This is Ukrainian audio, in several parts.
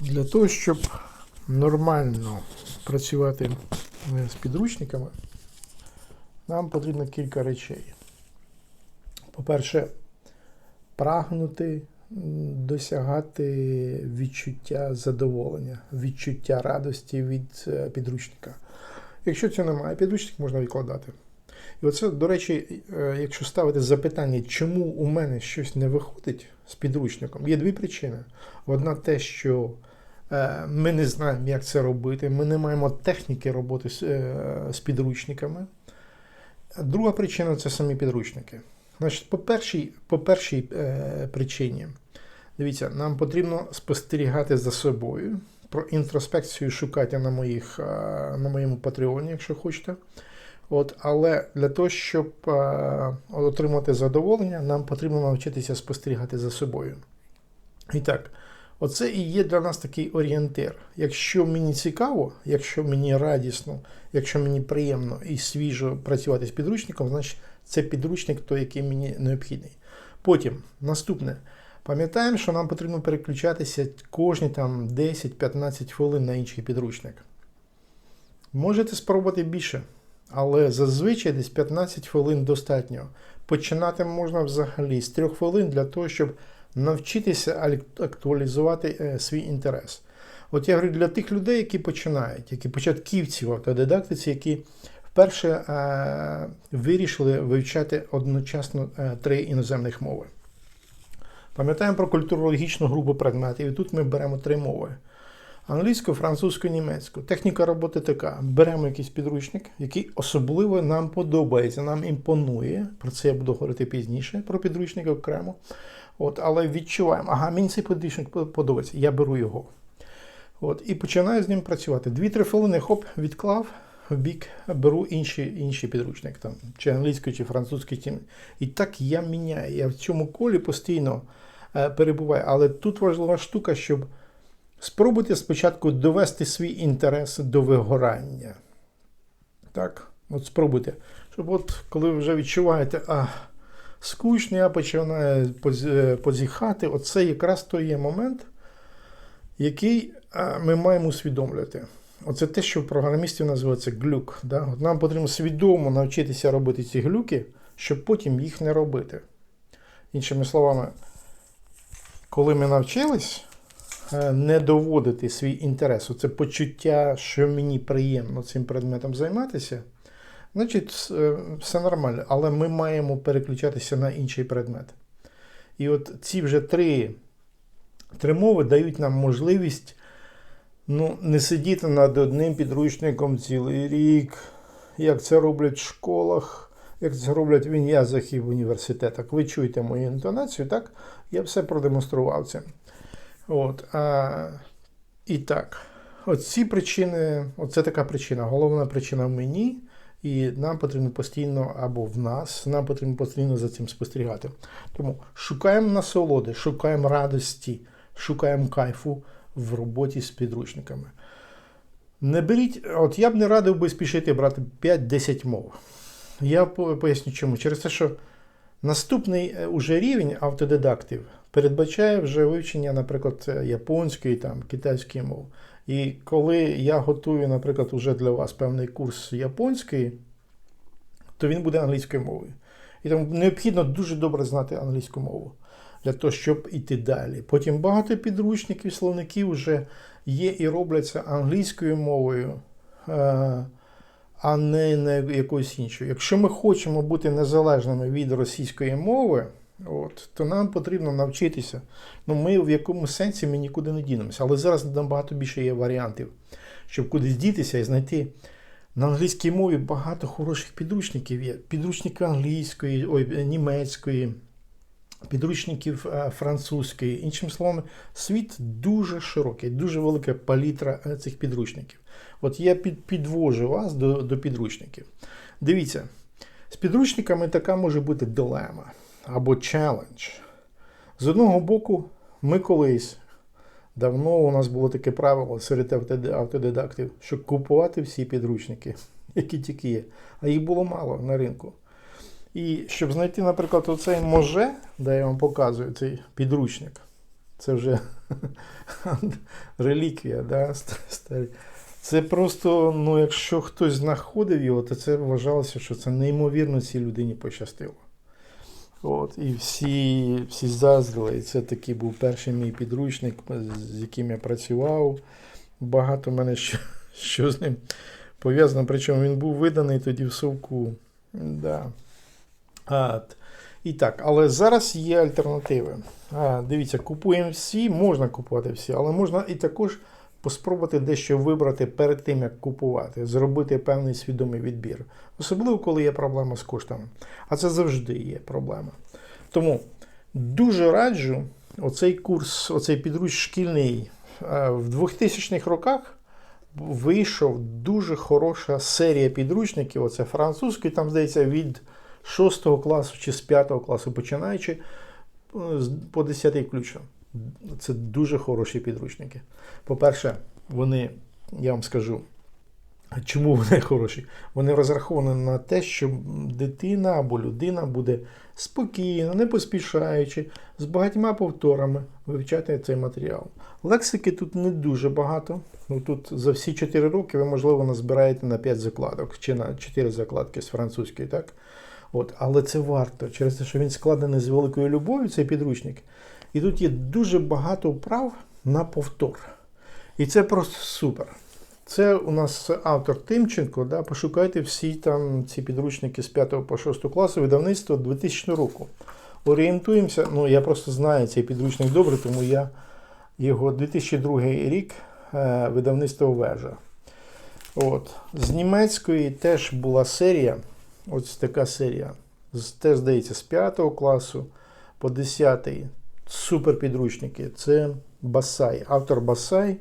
Для того, щоб нормально працювати е, з підручниками, нам потрібно кілька речей. По-перше, прагнути досягати відчуття задоволення, відчуття радості від е, підручника. Якщо цього немає, підручник можна відкладати. І оце, до речі, е, якщо ставити запитання, чому у мене щось не виходить з підручником, є дві причини. Одна те, що ми не знаємо, як це робити, ми не маємо техніки роботи з, е, підручниками. Друга причина це самі підручники. Значить, по першій, по першій е, причині, дивіться, нам потрібно спостерігати за собою. Про інтроспекцію шукайте на, моїх, е, на моєму патреоні, якщо хочете. От, але для того, щоб е, отримати задоволення, нам потрібно навчитися спостерігати за собою. І так, оце і є для нас такий орієнтир. Якщо мені цікаво, якщо мені радісно, якщо мені приємно і свіжо працювати з підручником, значить це підручник той, який мені необхідний. Потім, наступне. Пам'ятаємо, що нам потрібно переключатися кожні там 10-15 хвилин на інший підручник. Можете спробувати більше, але зазвичай десь 15 хвилин достатньо. Починати можна взагалі з 3 хвилин для того, щоб навчитися актуалізувати е, свій інтерес. От я говорю для тих людей, які починають, які початківці в автодидактиці, які вперше е, вирішили вивчати одночасно е, три іноземних мови. Пам'ятаємо про культурологічну групу предметів, і тут ми беремо три мови: англійську, французьку, німецьку. Техніка роботи така: беремо якийсь підручник, який особливо нам подобається, нам імпонує. Про це я буду говорити пізніше, про підручник окремо. От, але відчуваємо, ага, мені цей підручник подобається, я беру його. От, і починаю з ним працювати. Дві-три хвилини, хоп, відклав в бік, беру інший, інший підручник, там, чи англійський, чи французький. І так я міняю. Я в цьому колі постійно е, перебуваю. Але тут важлива штука, щоб спробуйте спочатку довести свій інтерес до вигорання. Так, от спробуйте. Щоб от коли ви вже відчуваєте, а скучно, я починаю е, позіхати, оце якраз той є момент, який е, ми маємо усвідомлювати. Оце те, що в програмістів називається глюк. Да? От нам потрібно свідомо навчитися робити ці глюки, щоб потім їх не робити. Іншими словами, коли ми навчились не доводити свій інтерес, це почуття, що мені приємно цим предметом займатися, значить, е, все нормально. Але ми маємо переключатися на інший предмет. І от ці вже три, три мови дають нам можливість ну, не сидіти над одним підручником цілий рік, як це роблять в школах, як це роблять в ін'язах і в університетах. Ви чуєте мою інтонацію, так? Я все продемонстрував це. От, а, і так, оці причини, оце така причина. Головна причина в мені, і нам потрібно постійно, або в нас, нам потрібно постійно за цим спостерігати. Тому шукаємо насолоди, шукаємо радості, шукаємо кайфу в роботі з підручниками. Не беріть, от я б не радив би спішити брати 5-10 мов. Я поясню чому. Через те, що наступний е, уже рівень автодидактів передбачає вже вивчення, наприклад, японської там, китайської мов. І коли я готую, наприклад, уже для вас певний курс японської, то він буде англійською мовою. І тому необхідно дуже добре знати англійську мову для того, щоб іти далі. Потім багато підручників, словників вже є і робляться англійською мовою, е, а не якоюсь іншою. Якщо ми хочемо бути незалежними від російської мови, от, то нам потрібно навчитися. Ну, ми в якому сенсі ми нікуди не дінемося. Але зараз набагато більше є варіантів, щоб кудись дітися і знайти. На англійській мові багато хороших підручників є. Підручники англійської, ой, німецької, підручників е, французької. Іншими словами, світ дуже широкий, дуже велика палітра е, цих підручників. От я під, підвожу вас до, до підручників. Дивіться, з підручниками така може бути дилема або челендж. З одного боку, ми колись. Давно у нас було таке правило серед автодидактів, що купувати всі підручники, які тільки є. А їх було мало на ринку. І щоб знайти, наприклад, оцей може, де я вам показую цей підручник, Це вже реліквія, да? старі. Це просто, ну, якщо хтось знаходив його, то це вважалося, що це неймовірно цій людині пощастило. От, і всі, всі заздрили. І це такий був перший мій підручник, з яким я працював. Багато в мене що, що з ним пов'язано. Причому він був виданий тоді в совку. Да. А, і так, але зараз є альтернативи. А, дивіться, купуємо всі, можна купувати всі, але можна і також поспробувати дещо вибрати перед тим, як купувати, зробити певний свідомий відбір. Особливо, коли є проблема з коштами. А це завжди є проблема. Тому дуже раджу оцей курс, оцей підруч шкільний е, в 2000-х роках. Вийшов дуже хороша серія підручників. Оце французький, там здається, від 6 класу чи з 5 класу починаючи е, по 10 включно. Це дуже хороші підручники. По-перше, вони, я вам скажу, чому вони хороші? Вони розраховані на те, що дитина або людина буде спокійно, не поспішаючи, з багатьма повторами вивчати цей матеріал. Лексики тут не дуже багато. Ну, тут за всі 4 роки ви, можливо, назбираєте на 5 закладок чи на 4 закладки з французької, так? От, але це варто через те, що він складений з великою любов'ю, цей підручник. І тут є дуже багато вправ на повтор. І це просто супер. Це у нас автор Тимченко. Да? Пошукайте всі там ці підручники з 5 по 6 класу видавництва 2000 року. Орієнтуємося, ну я просто знаю цей підручник добре, тому я його 2002 рік е, видавництво вежа. От. З німецької теж була серія. Ось така серія. Теж здається, з 5 класу по 10. Супер підручники. Це Басай. Автор Басай.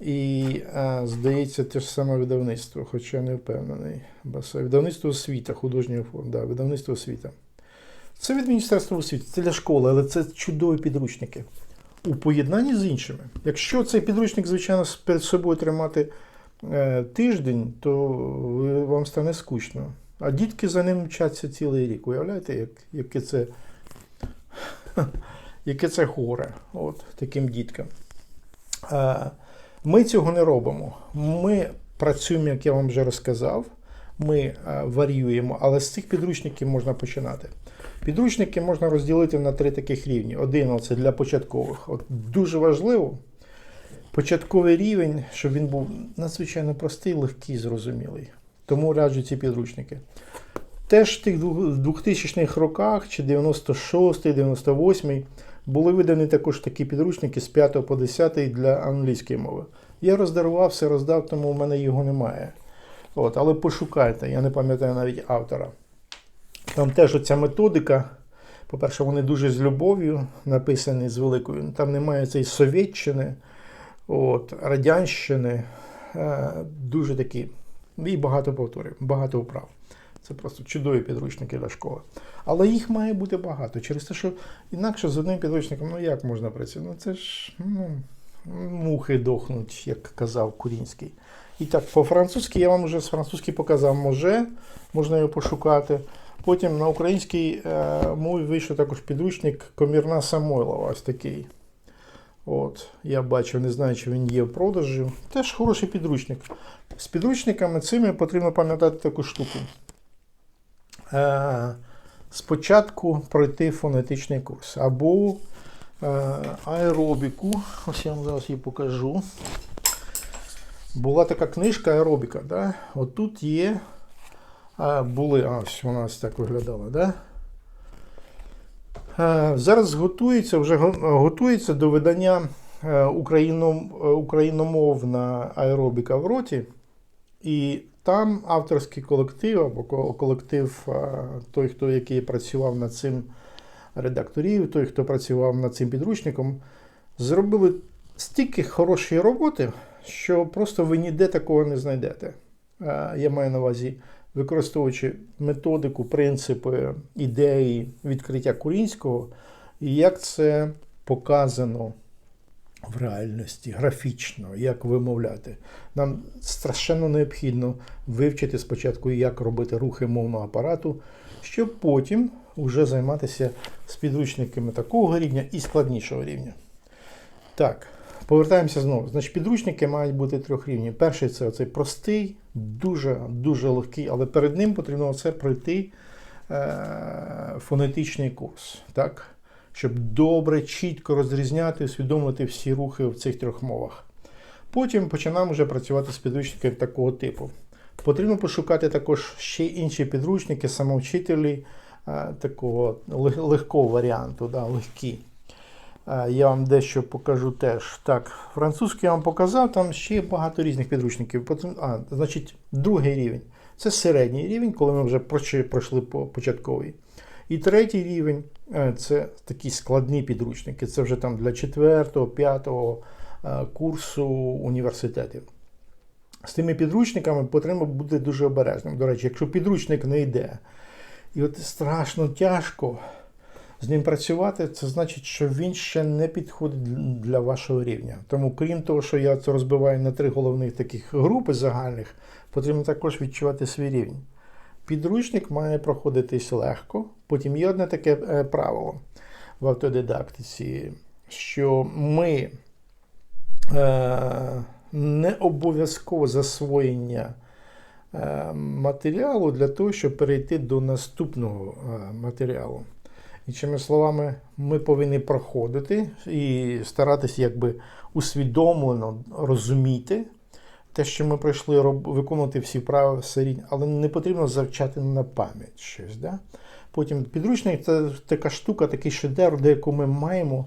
І, е, здається, те ж саме видавництво, хоча не впевнений. Басай. Видавництво освіта, художньої форми. Да, видавництво освіта. Це від Міністерства освіти, це для школи, але це чудові підручники. У поєднанні з іншими. Якщо цей підручник, звичайно, перед собою тримати е, тиждень, то вам стане скучно. А дітки за ним вчаться цілий рік. Уявляєте, як, яке це, яке це горе от, таким діткам. Е, Ми цього не робимо. Ми працюємо, як я вам вже розказав. Ми е, варіюємо, але з цих підручників можна починати. Підручники можна розділити на три таких рівні. Один це для початкових. От дуже важливо початковий рівень, щоб він був надзвичайно простий, легкий, зрозумілий. Тому раджу ці підручники. Теж в тих 2000-х роках, чи 96-й, 98-й, були видані також такі підручники з 5 по 10 для англійської мови. Я роздарував, все роздав, тому в мене його немає. От, але пошукайте, я не пам'ятаю навіть автора. Там теж оця методика. По-перше, вони дуже з любов'ю написані з великою. Там немає цієї совєтщини, от, радянщини. Е, дуже такі. І багато повторів, багато вправ. Це просто чудові підручники для школи. Але їх має бути багато. Через те, що інакше з одним підручником, ну як можна працювати? Ну це ж ну, мухи дохнуть, як казав Курінський. І так, по-французьки я вам вже з французьки показав може, можна його пошукати. Потім на українській е, мові вийшов також підручник Комірна Самойлова, ось такий. От, я бачу, не знаю, чи він є в продажі. Теж хороший підручник. З підручниками цими потрібно пам'ятати таку штуку. Е, спочатку пройти фонетичний курс або е, аеробіку. Ось я вам зараз її покажу. Була така книжка аеробіка. Да? Отут є. А, були, а, ось вона ось так виглядала, да? Е, Зараз готується, вже готується до видання е, україном, е, україномовна аеробіка в роті. І там авторський колектив або колектив, е, той, хто який працював над цим редакторів, той, хто працював над цим підручником, зробили стільки хорошої роботи, що просто ви ніде такого не знайдете. Е, Я маю на увазі, використовуючи методику, принципи, ідеї відкриття Курінського, і як це показано в реальності, графічно, як вимовляти. Нам страшенно необхідно вивчити спочатку, як робити рухи мовного апарату, щоб потім вже займатися з підручниками такого рівня і складнішого рівня. Так, повертаємося знову. Значить, підручники мають бути трьох рівнів. Перший це оцей простий, дуже дуже легкий, але перед ним потрібно це пройти е, фонетичний курс, так? Щоб добре, чітко розрізняти, усвідомити всі рухи в цих трьох мовах. Потім починаємо вже працювати з підручниками такого типу. Потрібно пошукати також ще інші підручники, самовчителі е, такого лег- легкого варіанту, да, легкі. Е, Я вам дещо покажу теж. Так, французький я вам показав, там ще багато різних підручників. А, значить, другий рівень. Це середній рівень, коли ми вже пройшли- пройшли по початковий. І третій рівень це такі складні підручники. Це вже там для 4, 5 курсу університетів. З тими підручниками потрібно бути дуже обережним. До речі, якщо підручник не йде, і от страшно тяжко з ним працювати, це значить, що він ще не підходить для вашого рівня. Тому, крім того, що я це розбиваю на три головних таких групи загальних, потрібно також відчувати свій рівень. Підручник має проходитись легко. Потім є одне таке е, правило в автодидактиці, що ми е, не обов'язково засвоєння е, матеріалу для того, щоб перейти до наступного матеріалу. Іншими словами, ми повинні проходити і старатися якби усвідомлено розуміти те, що ми пройшли роб- виконувати всі вправи все рівно, але не потрібно завчати на пам'ять щось. Да? Потім підручник це така штука, такий шедевр, до якого ми маємо.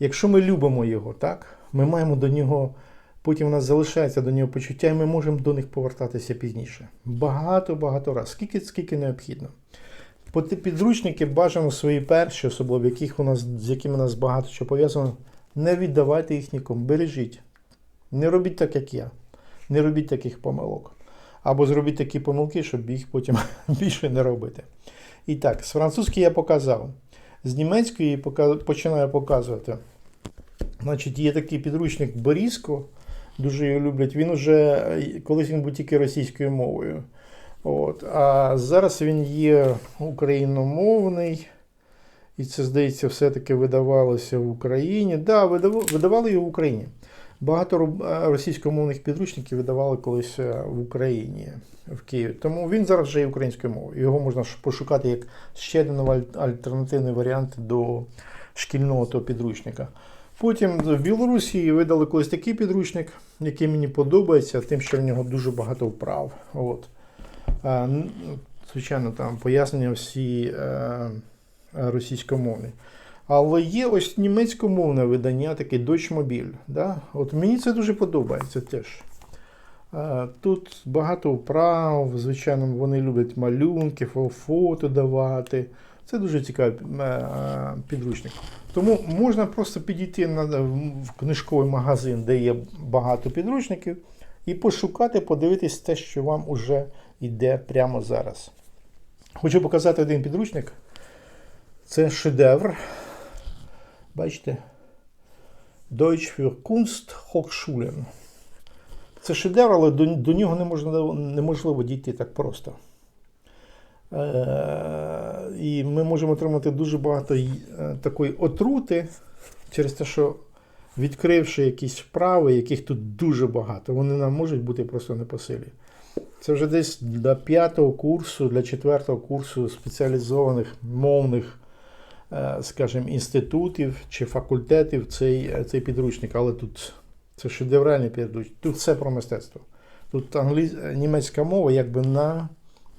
Якщо ми любимо його, так, ми маємо до нього, потім у нас залишається до нього почуття, і ми можемо до них повертатися пізніше. Багато-багато разів, скільки, скільки необхідно. Підручники бажано свої перші, особливо яких у нас, з якими у нас багато що пов'язано, не віддавайте їх нікому, бережіть. Не робіть так, як я. Не робіть таких помилок. Або зробіть такі помилки, щоб їх потім більше не робити. І так, з французької я показав. З німецької починаю показувати. Значить, є такий підручник Боріско, дуже його люблять. Він уже е, колись він був тільки російською мовою. От. А зараз він є україномовний. І це, здається, все-таки видавалося в Україні. Так, да, видав- видавали його в Україні. Багато е, російськомовних підручників видавали колись е, в Україні, в Києві. Тому він зараз вже є українською мовою. Його можна пошукати як ще один альтернативний варіант до шкільного того підручника. Потім в Білорусі видали колись такий підручник, який мені подобається, тим, що в нього дуже багато вправ. От. Звичайно, там пояснення всі е, російськомовні. Але є ось німецькомовне видання, таке Deutschmobil. Да? От мені це дуже подобається теж. Тут багато вправ, звичайно, вони люблять малюнки, фото давати. Це дуже цікавий е, підручник. Тому можна просто підійти в книжковий магазин, де є багато підручників, і пошукати, подивитись те, що вам уже йде прямо зараз. Хочу показати один підручник. Це шедевр. Бачите? Deutsch für Kunst Hochschulen. Це шедевр, але до, до нього не можна, неможливо дійти так просто. Е, і ми можемо отримати дуже багато е, такої отрути через те, що відкривши якісь вправи, яких тут дуже багато, вони нам можуть бути просто не по. Це вже десь для п'ятого курсу, для четвертого курсу спеціалізованих мовних, скажімо, інститутів чи факультетів цей, е, цей підручник. Але тут це шедевральний підручник. Тут все про мистецтво. Тут англі... німецька мова якби на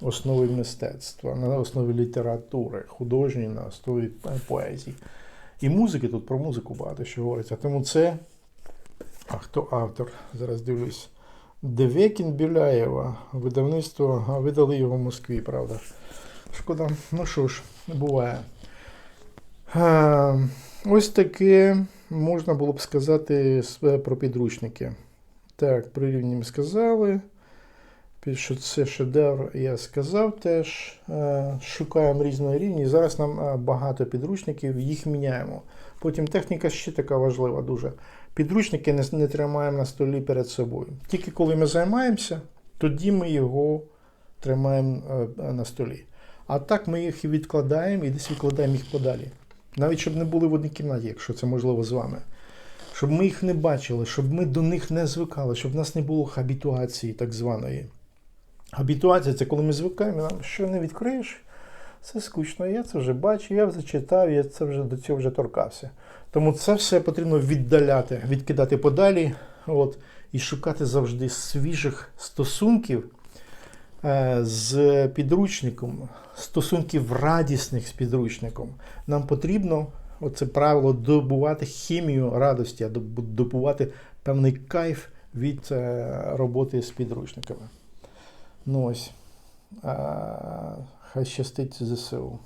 основі мистецтва, на основі літератури, художньої, на основі е, поезії. І музики тут про музику багато що говориться. Тому це. А хто автор? Зараз дивлюсь. Девекін Біляєва. Видавництво, видали його в Москві, правда. Шкода. Ну що ж, буває. Е, Ось таке можна було б сказати про підручники. Так, ми сказали. Що це шедевр, я сказав теж. Е, Шукаємо різної рівні. Зараз нам е, багато підручників, їх міняємо. Потім техніка ще така важлива дуже. Підручники не, не тримаємо на столі перед собою. Тільки коли ми займаємося, тоді ми його тримаємо е, на столі. А так ми їх відкладаємо і десь відкладаємо їх подалі. Навіть щоб не були в одній кімнаті, якщо це можливо з вами. щоб ми їх не бачили, щоб ми до них не звикали, щоб в нас не було хабітуації так званої. Хабітуація це коли ми звикаємо, нам що не відкриєш, це скучно. Я це вже бачу, я вже читав, я це вже до цього вже торкався. Тому це все потрібно віддаляти, відкидати подалі от, і шукати завжди свіжих стосунків з підручником, стосунків радісних з підручником. Нам потрібно оце правило добувати хімію радості, добувати певний кайф від е, роботи з підручниками. Ну ось. Хай щастить ЗСУ.